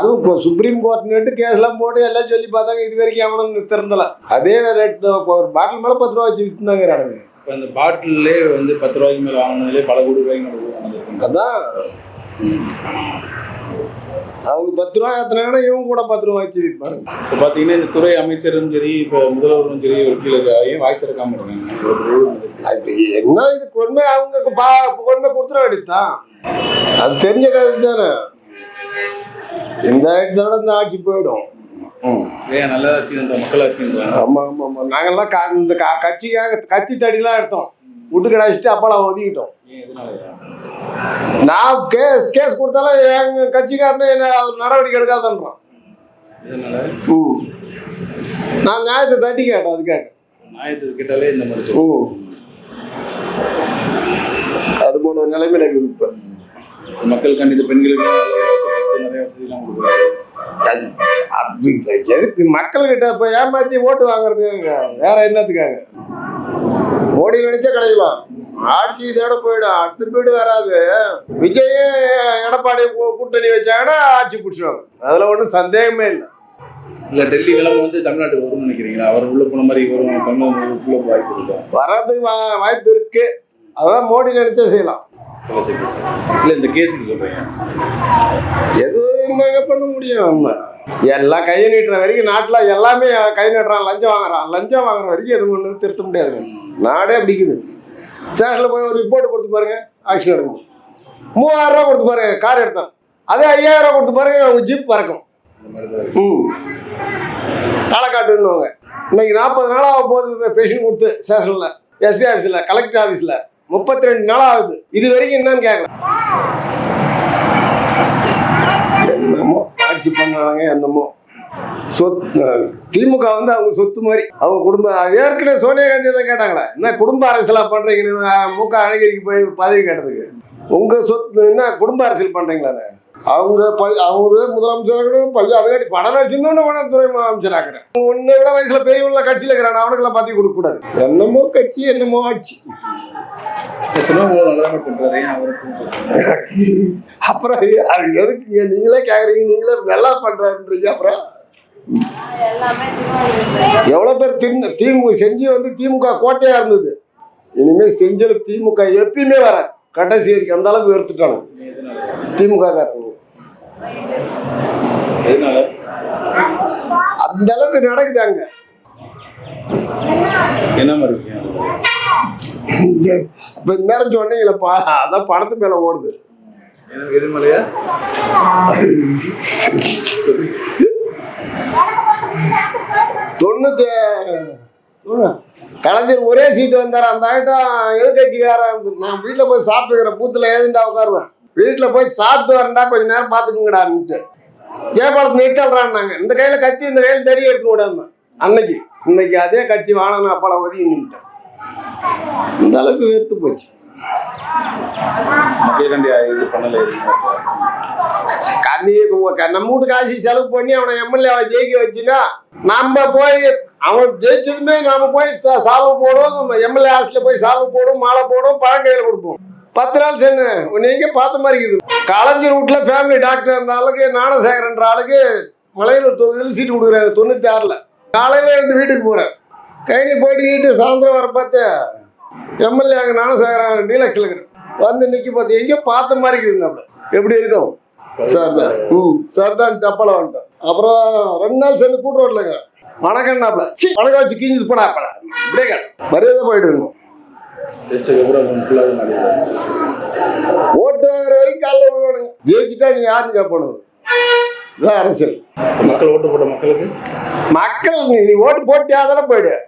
அதுவும் இப்போ சுப்ரீம் கோர்ட்னுட்டு கேஸ்லாம் போட்டு எல்லாம் சொல்லி பார்த்தாங்க இது வரைக்கும் எவனும் திறந்தல. அதே ரேட் ஒரு பாட்டில் மேலே பத்து ரூபா வச்சு விற்றுந்தாங்க இப்போ இந்த பாட்டிலே வந்து பத்து ரூபாய்க்கு மேலே வாங்கினதுலேயே பல கோடி ரூபாய்க்கு அதான். அவங்க பத்து ரூபா ஏற்றினாங்கன்னா இவங்க கூட பத்து ரூபா வச்சு விற்பாருங்க இப்போ பார்த்தீங்கன்னா இந்த துறை அமைச்சரும் சரி இப்போ முதல்வரும் சரி ஒரு கீழே வாய் திறக்காம இருக்காங்க. என்ன இது கொண்டு அவங்க பா கொண்டு கொடுத்துட வேண்டியதுதான். அது தெரிஞ்ச கதை தானே. இந்த இடத்தோட இந்த ஆட்சி போயிடும். ஆமா ஆமா ஆமா. நாங்கெல்லாம் கா- இந்த கா- கட்சிக்காக கத்தி தடிலாம் எடுத்தோம். விட்டு கிடாச்சிட்டு அப்பெல்லாம் ஒதுக்கிட்டோம். நான் கேஸ் கேஸ் கொடுத்தாலும் எங்க கட்சிக்காரனே என்ன நடவடிக்கை எடுக்காதன்றான். நான் நியாயத்தை தட்டி கேட்டேன் அதுக்காக. நியாயத்துக்கு கேட்டாலே இந்த மாதிரி சொல்லுவாங்க. ம். அது போல நிலைமையில இருக்குது இப்போ. மக்கள் கண்டித்த பெண்களுக்கு நிறைய வசதிலாம் கொடுக்குறாரு எதுக்கு? மக்கள்கிட்ட இப்போ ஏமாத்தி ஓட்டு வாங்குறதுக்காக? வேற என்னத்துக்காக? மோடி நினைச்சா கிடைக்கலாம் ஆட்சி இதோட போயிடும். அடுத்த போயிடு வராது. விஜய் எடப்பாடி கூட்டணி வச்சாங்கன்னா ஆட்சி பிடிச்சிடுவாங்க அதுல ஒன்றும் சந்தேகமே இல்லை. இல்ல டெல்லி நிலைமை வந்து தமிழ்நாட்டுக்கு வரும்னு நினைக்கிறீங்களா? அவர் உள்ள போன மாதிரி வரும் தமிழ்நாட்டுக்குள்ள வாய்ப்பு இருக்கா? வர்றதுக்கு வாய்ப்பு இருக்கு. அதான் மோடி நினைச்சா செய்யலாம். இல்ல இந்த கேஸுக்கு சொல்றீங்க எது என்னங்க பண்ண முடியும்? நம்ம எல்லாம் கையை நீட்டுற வரைக்கும் நாட்டில் எல்லாமே கை நீட்டுறான் லஞ்சம் வாங்குறான். லஞ்சம் வாங்குற வரைக்கும் எதுவும் ஒன்றும் திருத்த முடியாதுங்க நாடே அப்படிக்குது ஸ்டேஷனில் போய் ஒரு ரிப்போர்ட் கொடுத்து பாருங்க ஆக்ஷன் எடுக்கணும் மூவாயிரம் ரூபா கொடுத்து பாருங்க கார் எடுத்தான். அதே ஐயாயிரம் ரூபா கொடுத்து பாருங்க ஒரு ஜீப் பறக்கும். ம். களக்காட்டுன்னுவாங்க இன்னைக்கு நாற்பது நாளாக போகுது பெஷன் கொடுத்து ஸ்டேஷனில் எஸ்பி ஆஃபீஸில் கலெக்டர் ஆஃபீஸில் முப்பத்தி ரெண்டு நாள் ஆகுது இது வரைக்கும் என்னன்னு கேட்கலாம் என்னமோ ஆட்சி பண்ணாங்க என்னமோ. சொத்து திமுக வந்து அவங்க சொத்து மாதிரி. அவங்க குடும்ப ஏற்கனவே சோனியா காந்தி தான் கேட்டாங்களே. என்ன குடும்ப அரசியலா பண்றீங்கன்னு முக அழகிரிக்கு போய் பதவி கேட்டதுக்கு. உங்க சொத்து என்ன குடும்ப அரசியல் பண்றீங்களா அவங்க ப- அவரு முதலமைச்சர் பையன் அதுக்காட்டி படம் நடிச்சிருந்தோன்னு உடனே துறை முதலமைச்சர் ஆக்குறேன் உன்னை விட வயசுல பெரியவங்கள கட்சியில் இருக்கிறான் அவனுக்கெல்லாம் பார்த்து கொடுக்க கூடாது என்னமோ கட்சி என்னமோ ஆட்சி. அப்புறம் அது எதுக்குங்க? நீங்களே கேக்குறீங்க நீங்களே நல்லா பண்றாருன்றீங்க அப்புறம். எவ்வளவு பேர் திமுக திமுக செஞ்சி வந்து திமுக கோட்டையா இருந்தது. இனிமே செஞ்சல திமுக எப்பயுமே வர கடைசி வரைக்கும் அந்த அளவுக்கு வெறுத்துட்டாங்க. திமுக காரங்க. அந்த அளவுக்கு நடக்குது அங்க. என்ன மாதிரி இப்ப நேரம் சொன்னீங்களப்பா அதான் பணத்து மேல ஓடுது. எது- எது மேலயா? தொண்ணூத்தி கலைஞர் ஒரே சீட்டு வந்தார். அந்த ஆகிட்டம் எதிர்கட்சிக்காரன் நான் வீட்டில் போய் சாப்பிட்டுக்கிறேன். பூத்தில் ஏதுண்டா உட்காருவேன். வீட்டில் போய் சாப்பிட்டு வரேன்டா கொஞ்ச நேரம் பார்த்துக்குங்கடான்ட்டு ஜெயபாலத்து நிறுத்தல்றான்னாங்க இந்த கையில் கத்தி இந்த கையில் தடி எடுக்க கூடாது அன்னைக்கு இன்னைக்கு அதே கட்சி வாழணும் அப்பளம் ஒதுங்கி நின்றுட்டேன் இந்த அளவுக்கு வெறுத்து போச்சு. நம்ம வீட்டு காசு செலவு பண்ணி அவனை எம்எல்ஏ ஜெயிக்க வச்சுன்னா நம்ம போய் அவன் ஜெயிச்சதுமே நாம போய் சால்வு போடுவோம் எம்எல்ஏ ஹாஸ்டல்ல போய் சால்வு போடுவோம் மாலை போடுவோம் பழம் கையில் கொடுப்போம். பத்து நாள் சென்று நீங்க பார்த்த மாதிரி இருக்குது? கலைஞர் வீட்டில் ஃபேமிலி டாக்டர் இருந்த ஆளுக்கு ஞானசேகரன்ற ஆளுக்கு மலையனூர் தொகுதியில் சீட்டு கொடுக்குறாரு தொண்ணூற்றி ஆறில் காலையில் இருந்து வீட்டுக்கு போகிறேன் கைனி போயிட்டு சாயந்தரம் வர பார்த்து எம்எல்ஏ அங்கே ஞானசேகரன் டீலக்ஸில் இருக்கிறேன் வந்து நிற்க பார்த்து எங்கேயோ பார்த்த மாதிரி இருக்குது நம்ம. எப்படி இருக்கும்? சார் தான். ம். சார் தான் தப்பல வந்துட்டோம் அப்புறம் ரெண்டு நாள் சேர்ந்து கூட்டு ரோட்லங்க வணக்கம்னாப்ல சி வணக்கம் வச்சு கிஞ்சி போடா அப்பட இப்படியே மரியாதை ஃபுல்லாக நடிகர் ஓட்டு வாங்குற வரைக்கும் காலைல விழுவானுங்க. ஜெயிச்சுட்டா நீ யாரும் கேட்பணும் இதான் அரசியல். மக்கள் ஓட்டு போட்ட மக்களுக்கு? மக்கள் நீ நீ ஓட்டு போட்டியா தானே போயிடு.